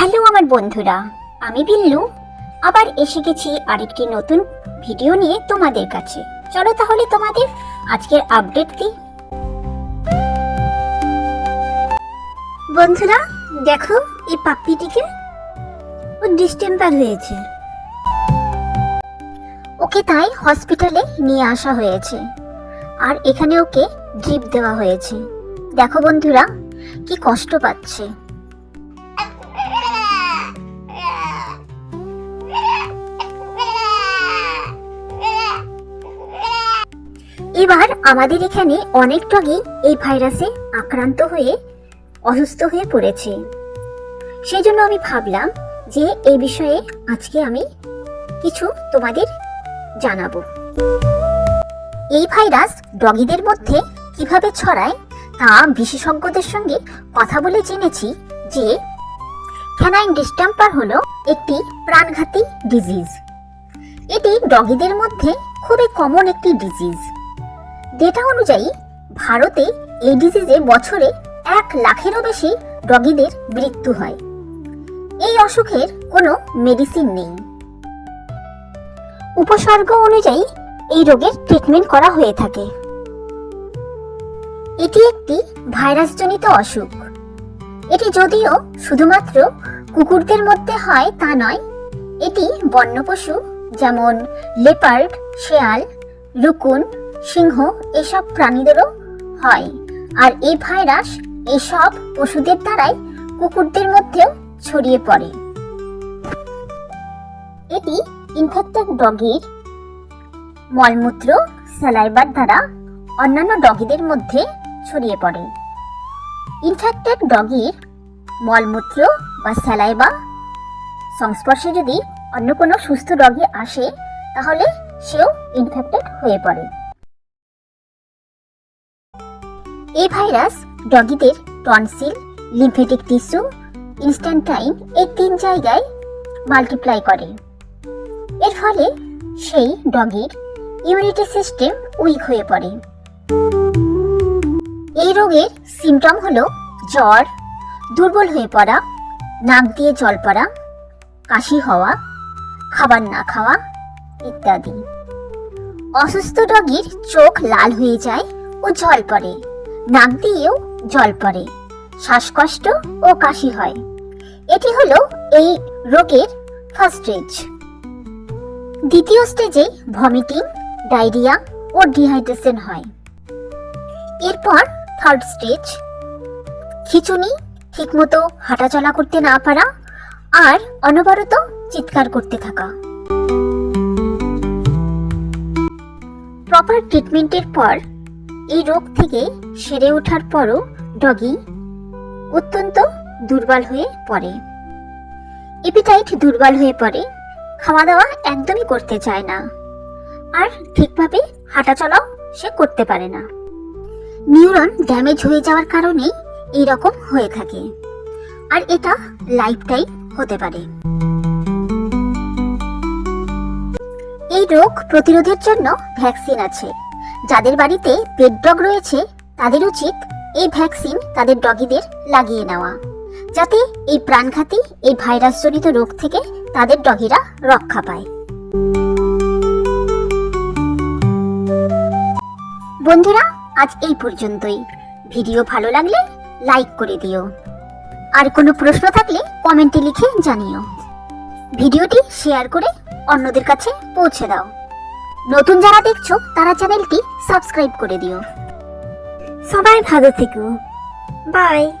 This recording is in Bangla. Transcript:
হ্যালো আমার বন্ধুরা, আমি বিল্লু। আবার এসে গেছি আরেকটি নতুন ভিডিও নিয়ে তোমাদের কাছে। চলো তাহলে তোমাদের আজকের আপডেট দিই। বন্ধুরা, দেখো এই পাপ্পিটিকে ও ডিস্টেম্পার হয়েছে। ওকে তাই হসপিটালে নিয়ে আসা হয়েছে। আর এখানে ওকে ড্রিপ দেওয়া হয়েছে। দেখো বন্ধুরা, কি কষ্ট পাচ্ছে। এবার আমাদের এখানে অনেক ডগই এই ভাইরাসে আক্রান্ত হয়ে অসুস্থ হয়ে পড়েছে। সেই জন্য আমি ভাবলাম যে এই বিষয়ে আজকে আমি কিছু তোমাদের জানাব। এই ভাইরাস ডগিদের মধ্যে কীভাবে ছড়ায় তা বিশেষজ্ঞদের সঙ্গে কথা বলে জেনেছি যে ক্যানাইন ডিস্টাম্পার হলো একটি প্রাণঘাতী ডিজিজ। এটি ডগিদের মধ্যে খুবই কমন একটি ডিজিজ। ডেটা অনুযায়ী ভারতে এই ডিজিজে বছরে এক লাখেরও বেশি রোগীদের মৃত্যু হয়। এই অসুখের কোনো মেডিসিন নেই। উপসর্গ অনুযায়ী এই রোগের ট্রিটমেন্ট করা হয়ে থাকে। এটি একটি ভাইরাসজনিত অসুখ। এটি যদিও শুধুমাত্র কুকুরদের মধ্যে হয় তা নয়, এটি বন্য পশু যেমন লেপার্ড শেয়াল, রুকুন সিংহ এসব প্রাণীদেরও হয়। আর এই ভাইরাস, এসব পশুদের দ্বারাই কুকুরদের মধ্যেও ছড়িয়ে পড়ে। এটি ইনফেক্টেড ডগির মলমূত্র স্যালাইবার দ্বারা অন্যান্য ডগিদের মধ্যে ছড়িয়ে পড়ে। ইনফেক্টেড ডগির মলমূত্র বা স্যালাইবা সংস্পর্শে যদি অন্য কোনো সুস্থ ডগি আসে, তাহলে সেও ইনফেক্টেড হয়ে পড়ে। এই ভাইরাস ডগিদের টনসিল, লিম্ফেটিক টিস্যু ইনস্ট্যান্টাইন এই তিন জায়গায় মাল্টিপ্লাই করে। এর ফলে সেই ডগির ইমিউনিটি সিস্টেম উইক হয়ে পড়ে। এই রোগের সিমটম হল জ্বর, দুর্বল হয়ে পড়া, নাক দিয়ে জল পড়া, কাশি হওয়া, খাবার না খাওয়া ইত্যাদি। অসুস্থ ডগির চোখ লাল হয়ে যায় ও জল পড়ে। নাক দিয়েও জল পড়ে, শ্বাসকষ্ট ও কাশি হয়। এটি হলো এই রোগের ফার্স্ট স্টেজ দ্বিতীয় স্টেজে ভমিটিং ডায়রিয়া ও ডিহাইড্রেশন হয়। এরপর থার্ড স্টেজ খিচুনি, ঠিকমতো হাঁটাচলা করতে না পারা আর অনবরত চিৎকার করতে থাকা। প্রপার ট্রিটমেন্টের পর এই রোগ থেকে সেরে ওঠার পরও ডগি অত্যন্ত দুর্বল হয়ে পড়ে। এপিটাইট দুর্বল হয়ে পড়ে খাওয়া দাওয়া একদমই করতে চায় না। আর ঠিকভাবে হাঁটাচলাও সে করতে পারে না। নিউরন ড্যামেজ হয়ে যাওয়ার কারণে এই রকম হয়ে থাকে। আর এটা লাইফ টাইম হতে পারে। এই রোগ প্রতিরোধের জন্য ভ্যাকসিন আছে। যাদের বাড়িতে পেট ডগ রয়েছে, তাদের উচিত এই ভ্যাকসিন তাদের ডগিদের লাগিয়ে নেওয়া। যাতে এই প্রাণঘাতী, এই ভাইরাসজনিত রোগ থেকে তাদের ডগিরা রক্ষা পায়। বন্ধুরা, আজ এই পর্যন্তই। ভিডিও ভালো লাগলে লাইক করে দিও। আর কোনো প্রশ্ন থাকলে কমেন্টে লিখে জানিও। ভিডিওটি শেয়ার করে অন্যদের কাছে পৌঁছে দাও। নতুন যারা দেখছ তারা চ্যানেলটি সাবস্ক্রাইব করে দিও। সবাই ভালো থেকো। বাই।